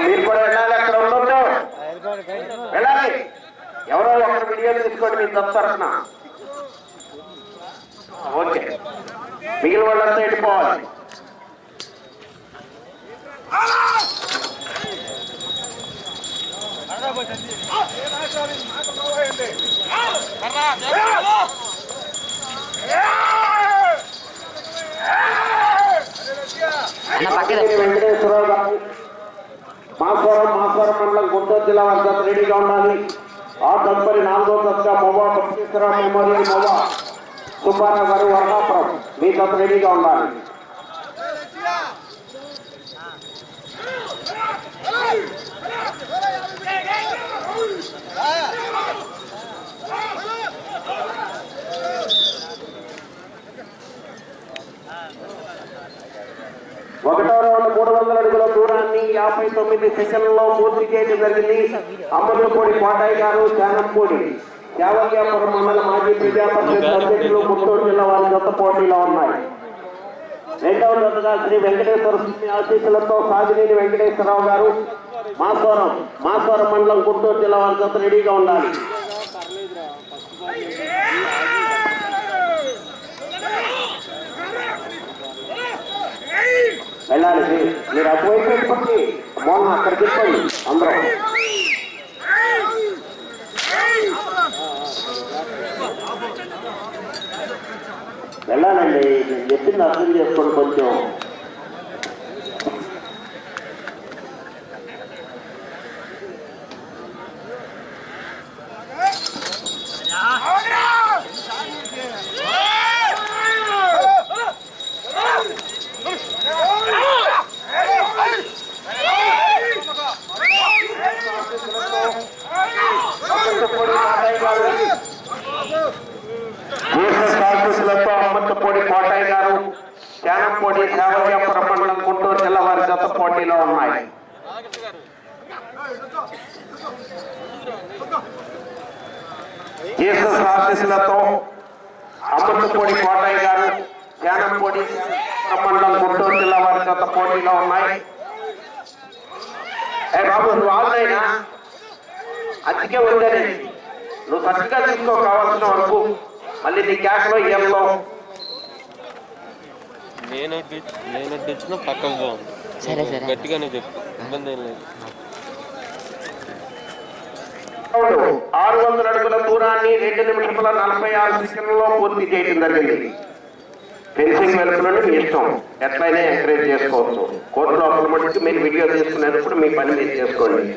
మీరు కూడా వెళ్ళాలి అక్కడ ఉండొద్దు. వెళ్ళాలి. ఎవరో ఒకరు వీడియో తీసుకోండి మీ తరఫున ఓకే. మిగిలిన వాళ్ళంతా వెళ్ళిపోవాలి. వెంకటేశ్వరరావు గారు. మాస్వరం మాస్వరం మండలం గుంటూరు జిల్లా వారి రెడీగా ఉండాలి. ఆ తదుపరి నాలుగో దశగా మొవ్వా బసవేశ్వరరావు మెమోరియల్ మొవ్వా సుబ్బారావు గారు వర్ణాపురం మీ జత రెడీగా ఉండాలి. ఒకటో రౌండ్ మూడు వందల అడుగుల దూరాన్ని యాభై తొమ్మిది సెకండ్లలో పూర్తి చేయడం జరిగింది. అమ్మదపూడి కోటాయి గారు శానంపూడి యావల్యాపురం మండల మాజీ ప్రజా పరిషత్ అధ్యక్షులు గుంటూరు జిల్లా వారి జత పోటీలో ఉన్నాయి. రెండవ జతగా శ్రీ వెంకటేశ్వర స్వామి ఆశీస్సులతో సాగినేని వెంకటేశ్వరరావు గారు మాస్వరం మాస్వరం మండలం గుంటూరు జిల్లా వారి జత రెడీగా ఉండాలి. వెళ్ళాలి మీరు. అటువైపు వెళ్ళిపోయి మొన్న అక్కడ చెప్పండి అందరం. వెళ్ళాలండి. నేను చెప్పింది అర్థం చేసుకోండి కొంచెం ఆఫీసులతో అమ్మత్తపూడి కోటయ్య గారు శానంపూడి మండలం గుంటూరు జిల్లా వారి జత పోటీలో ఉన్నాయి. జీసస్ ఆఫీసులతో కోటయ్య గారు శానంపూడి మండలం గుంటూరు జిల్లా వారి జత పోటీలో ఉన్నాయి. ఏ బాబు నువ్వు ఆవునైనా అతికే ఉందని నువ్వు చక్కగా తీసుకో కావాల్సిన వరకు మళ్ళీ నీ క్యాష్లో ఏంలో నేను తెచ్చి- నేను తెచ్చిన పక్కకు బాగుంది సరే, సరే. గట్టిగానే చెప్పు. ఇబ్బంది ఏం లేదు. ఆరు వందల అడుగుల దూరాన్ని రెండు నిమిషముల నలభై ఆరు సెకండ్లలో పూర్తి చేయడం జరిగింది. ఫెన్సింగ్ వెలుపులను మీ ఇష్టం. ఎట్లయినా ఎంకరేజ్ చేసుకోవచ్చు. కోర్టులో అప్పుడు మటుకు మీరు వీడియో తీసుకునేటప్పుడు మీ పని మీరు చేసుకోండి.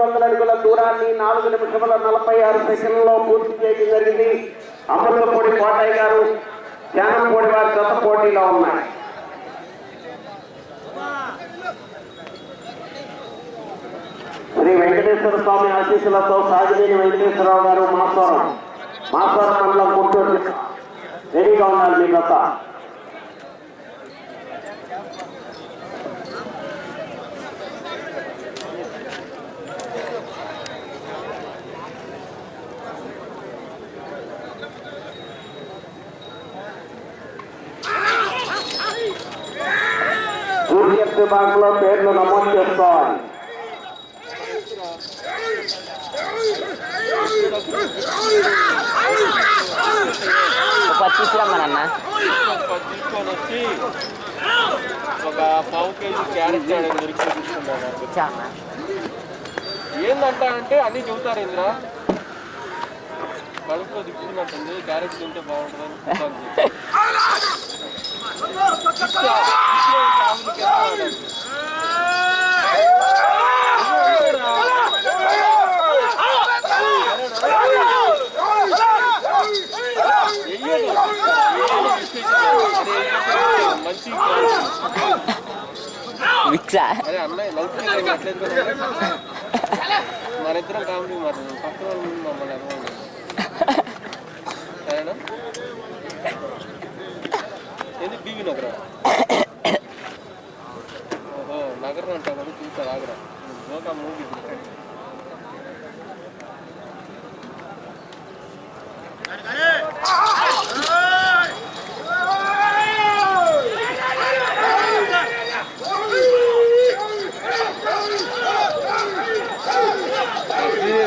వందల అడుగుల దూరాన్ని నాలుగు నిమిషముల నలభై ఆరు సెకండ్లలో పూర్తి చేయడం జరిగింది. అమృతపూడి కోటయ్య గారు జ్ఞానంపూడి వారి గత పోటీలో ఉన్నాయి. శ్రీ వెంకటేశ్వర స్వామి ఆశీస్సులతో సాగినేని వెంకటేశ్వరరావు గారు మాస్వరం. మాస్వరం మండలం గుంటూరు జిల్లా. రెడీగా ఉన్నారు మీ జత జూనియర్ విభాగంలో పేర్లు నమోదు చేసుకోవాలి. పచ్చి రమ్మనన్న పది తీసుకొని వచ్చి ఒక పావు కేజీ క్యారెట్ చేయడం దొరికి ఏందంట అంటే అన్ని చెబుతారు ఇంద్ర కడుపులో దిక్కున్నట్టుంది క్యారెట్ తింటే బాగుంటుందని విక్సా మరిద్దరం కామెడీ మరి పక్కన మమ్మల్ని అర్థం సరేనా ఎందుకు బీవీ నగర ఓహో నగరం అంటావు కదా చూసా ఆగరా ఒక మూవీ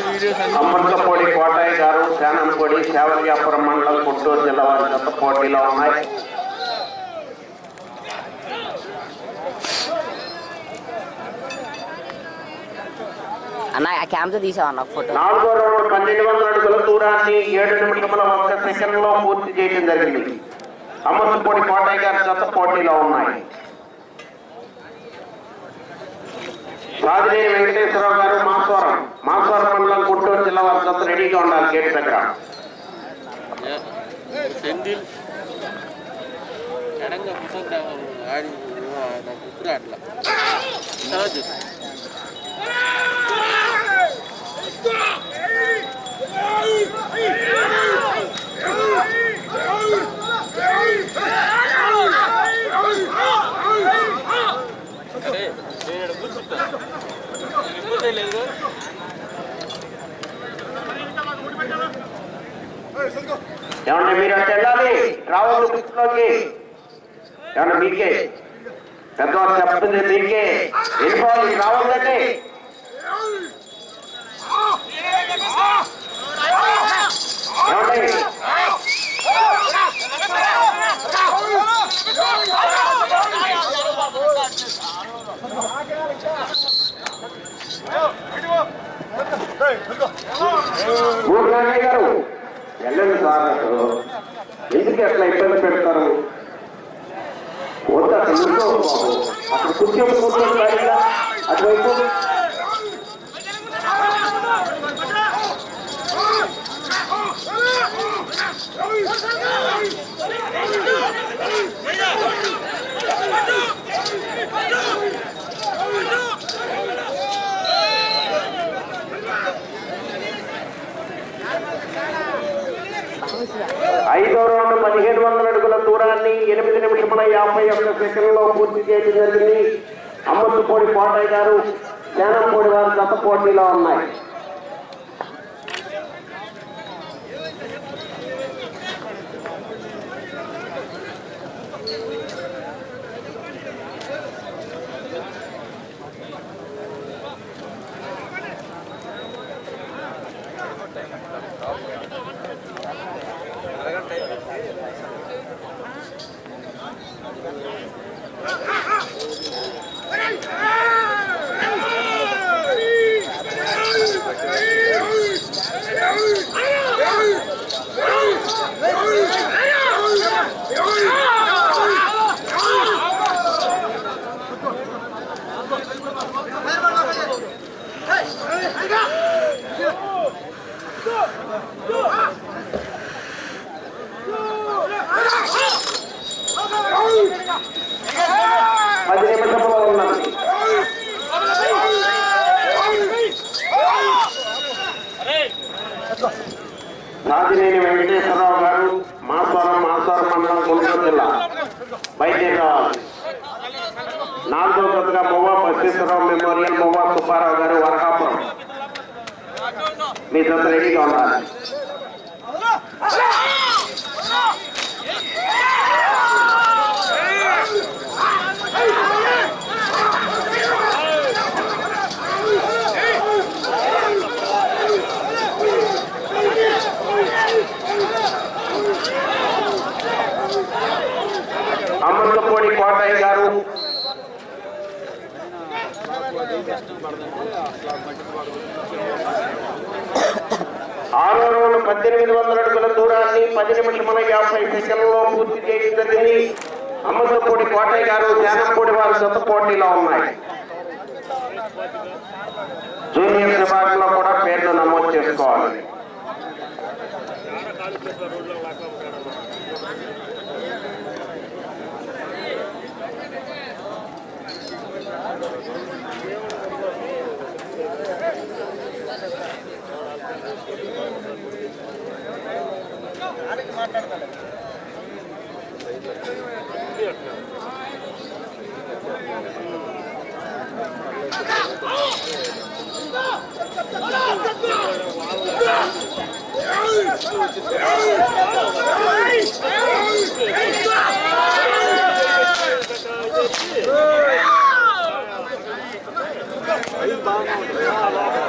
వీడియోస్ అన్ని అమృతపూడి కోటయ్య గారు శానంపూడి సేవల్యాపురం మండలం గుంటూరు జిల్లా వారి జత పోటీలో ఉన్నాయి. అన్న ఆ క్యామ్తో తీసావా నాకు ఫోటో? నాలుగో రౌండ్ పన్నెండు వందల అడుగుల దూరాన్ని ఏడు నిమిషముల ఒక్క సెకండ్లో పూర్తి చేయడం జరిగింది. అమృతపూడి కోటయ్య గారి జత పోటీలో ఉన్నాయి. రాజినేని వెంకటేశ్వరరావు గారు మాస్వరం. మాస్వరం మండలం గుంటూరు జిల్లా వారి జత రెడీగా ఉండాలి గేట్ దగ్గర. செந்தில் நடங்க புத்தக ஆடி நான் குக்குராட்ல சாஜு లేదు Let's go. నేను ఏమంటే మీరు అటు వెళ్ళాలి? రావద్దు బుక్స్లోకి ఏమన్నా మీకే? పెద్దవాళ్ళు చెప్తుంది మీకే. వెళ్ళిపోవాలి రావద్దండి ఏమండి ఊరుగానే గారు వెళ్ళండి సార్ అసలు ఎందుకు అట్లా ఇబ్బంది పెడతారు. వద్దు అక్కడ ఇంట్లో బాబు? అక్కడ కూర్చొని కూర్చొని రాయిగా అటువైపు? ఐదో రౌండ్ పదిహేడు వందల అడుగుల దూరాన్ని ఎనిమిది నిమిషముల యాభై ఒక్క సెకండ్లో పూర్తి చేయడం జరిగింది. అమ్మత్తుపోడి కోటయ్య గారు సేనంపూడి వారి గత పోటీలో ఉన్నాయి. మండలం గుంటూరు జిల్లా బయలుదేరావాలి నాలుగో జతగా మొవ్వా బసవేశ్వరరావు మెమోరియల్ మొవ్వా సుబ్బారావు గారు వరకాపురం. మీ జత రెడీగా ఉండాలి అమృతపూడి కోటయ్య గారు ఆరో రౌండ్ పద్దెనిమిది వందల అడుగుల దూరాన్ని పది నిమిషముల యాభై సెకండ్లలో పూర్తి చేయడం జరిగింది అమృతపూడి కోటయ్య గారు శానంపూడి వారు సొంత పోటీలో ఉన్నాయి. జూనియర్ విభాగంలో కూడా పేర్లు నమోదు చేసుకోవాలి.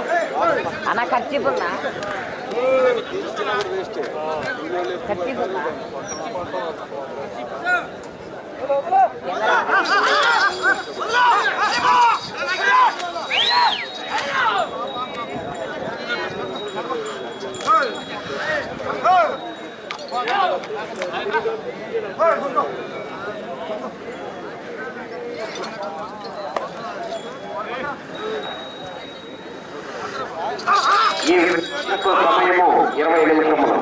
Hey! అన్న ఖర్చు ఉందా ఖర్చు ఉందా ఈ యొక్క సమయము ఇరవై నిమిషములు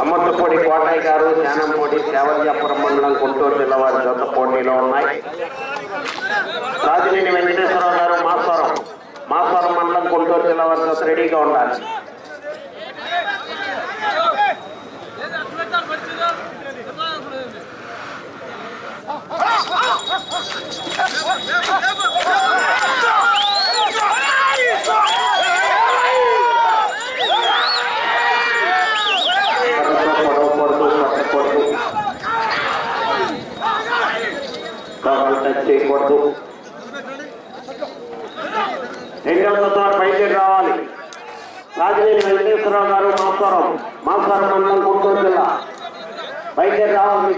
అమృతపూడి కోటయ్య గారు శానంపూడి సేవల్యాపురం మండలం గుంటూరు జిల్లా వారి జత పోటీలో ఉన్నాయి రాజినేని వెంకటేశ్వరరావు గారు మాస్వరం మాస్వరం మండలం గుంటూరు జిల్లా వారి జత రెడీగా ఉండాలి పొడవకూడదు పట్టకూడదు కావాలి టచ్ చేయకూడదు రెండవ తత్వాలు రావాలి రాజనేని వెంకటేశ్వరరావు గారు మాస్వరం మాస్వరం మండలం గుంటూరు జిల్లా బయలుదేరి రావాలి మీ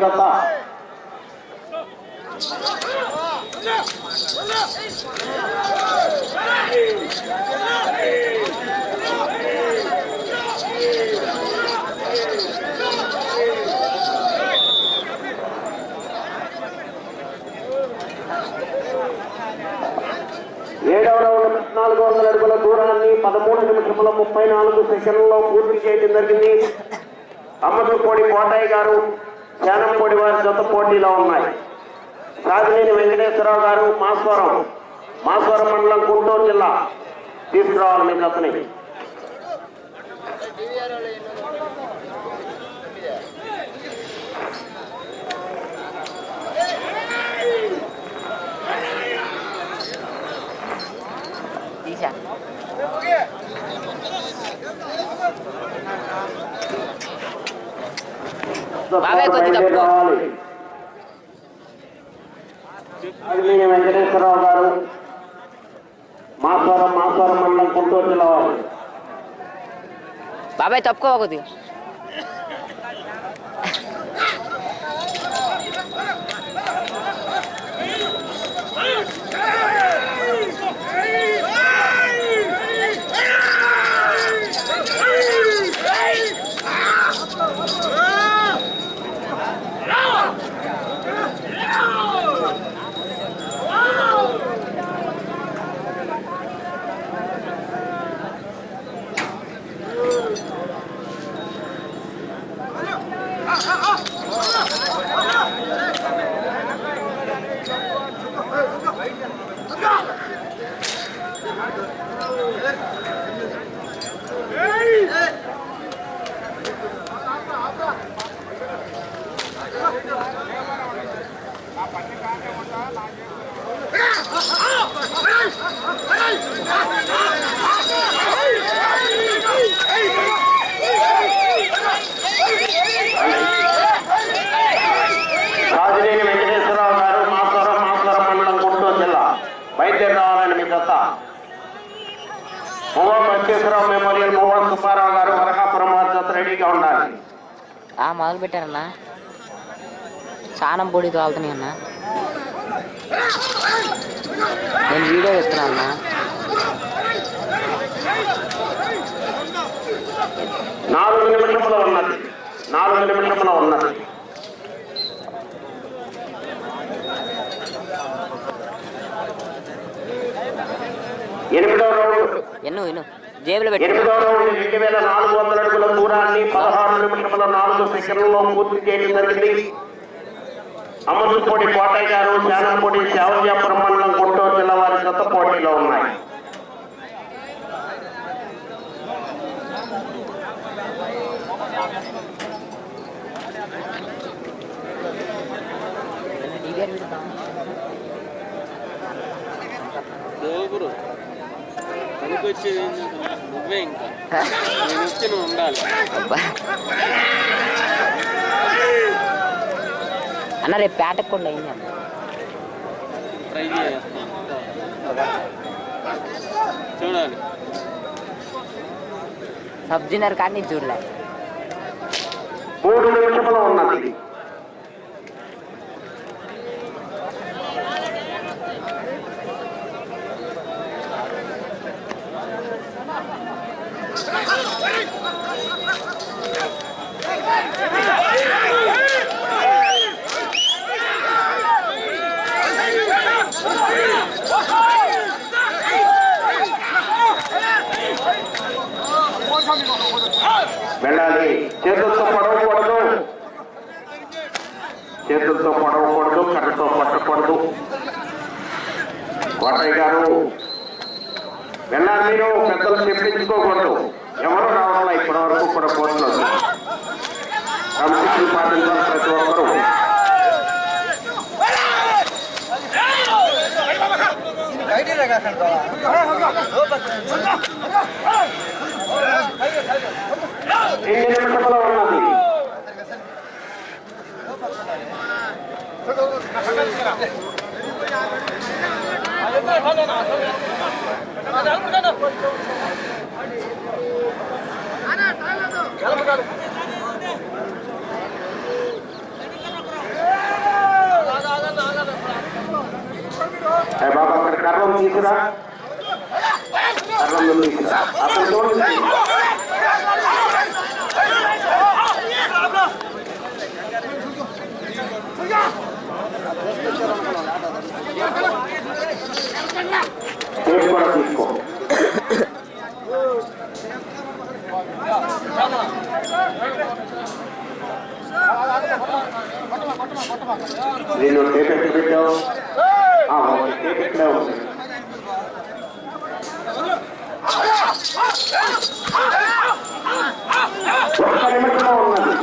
ఏడవ రౌండ్ పద్నాలుగు వందల అడుగుల దూరాన్ని పదమూడు నిమిషముల ముప్పై నాలుగు సెకండ్లలో పూర్తి చేయడం జరిగింది. అమ్మదూపూడి కోటయ్య గారు శానంపూడి వారి జత పోటీలో ఉన్నాయి. సాగినేని వెంకటేశ్వరరావు గారు మాస్వరం మాస్వరం మండలం గుంటూరు జిల్లా. తీసుకురావాలి మీ బాబాయ్ తప్పుకో. రావాలి వెంకటేశ్వరరావు గారు మాస్వరం మాస్వరం మండలం గుంటూరు జిల్లా బాబాయ్ తప్పుకోవద్దు బస్వేశ్వరరావు మెమోరియల్ మువ్వ సుబ్బారావు గారు వరకాపురం వారి జత రెడీగా ఉండాలి. ఆ మొదలు పెట్టారన్నా. చానం పొడి తోలుతున్నాయి అన్న. నేను వీడియో చెప్తున్నా అన్న. నాలుగు నిమిషముల ఉన్నది. నాలుగు నిమిషముల ఉన్నది. ఎనిమిదవ రౌండ్ ఎన్ను ఎన్ను. జేబులో పెట్టు రెండు వేల నాలుగు వందల అడుగుల దూరాన్ని పదహారు నిమిషముల నాలుగు సెకండ్లలో పూర్తి చేయడం జరిగింది. అమృతపూడి కోటయ్య గారు శానంపూడి శావల్యాపురం మండలం గుంటూరు జిల్లా వారి జత పోటీలో ఉన్నాయి. దేవుగురు పనికొచ్చేది? నువ్వే ఇంకా. నేను వచ్చి నువ్వు ఉండాలి. అన్న రేపు పేటకుండా అయింది అన్న ట్రై చేస్తాను చూడాలి. సబ్జినర్ కానీ చూడలే. మూడు నిమిషముల ఉన్నది వెళ్ళాలి. చేతులతో పడవకూడదు చేతులతో పడవకూడదు కర్రతో పట్టకూడదు కోటయ్య గారు వెళ్ళాలి మీరు. పెద్దలు చెప్పించుకోకూడదు ఎవరు రావాలా ఇప్పటి వరకు కూడా కోరుతున్నారు క్రమశిక్షణ పాటించాలి ప్రతి ఒక్కరూ రెండు నిమిషముల ఉన్నది ఏ బాబా అక్కడ కర్రం తీసుకురా కర్రం తీసుకురా అక్కడ చూడండి పేరు కూడా తీసుకో నేను టేప్ పెట్టావు? ఆ, ఉంది? ఒక్క నిమిషంలో ఉన్నది.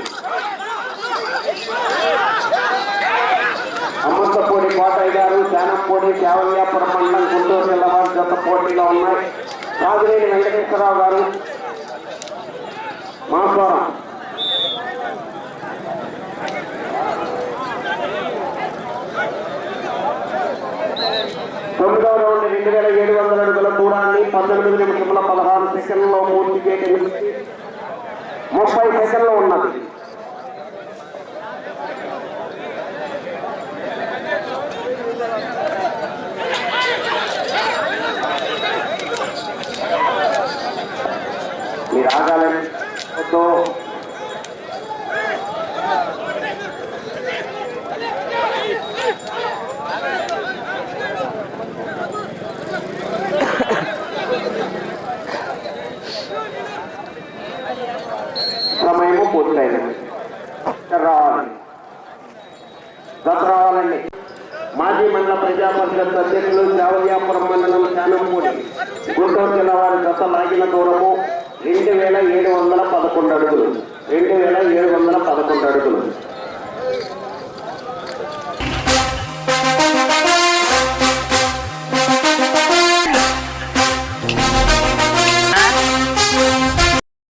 అమృతపూడి కోటయ్య గారు శానంపూడి శావల్యాపురం మండలం గుంటూరు జిల్లా వారి జత పోటీలో ఉన్నాయి. రాజులేని వెంకటేశ్వరరావు గారు మాస్వరం. తొమ్మిదవ రౌండ్ రెండు వేల ఏడు వందల అడుగుల దూరాన్ని పంతొమ్మిది నిమిషముల పదహారు సెకండ్లలో పూర్తి చేయడం ముప్పై సెకండ్లు ఉన్నది. మీరు ఆగాలని వద్దు. సమయము పూర్తయినది ఇక్కడ రావాలి దస రావాలండి మాజీ మండల ప్రజా పరిషత్ అధ్యక్షులు చావల్యాపురం మండలం శానంపూడి గుంటూరు జిల్లా వారి గత లాగిన దూరము రెండు వేల ఏడు వందల పదకొండు అడుగులు. రెండు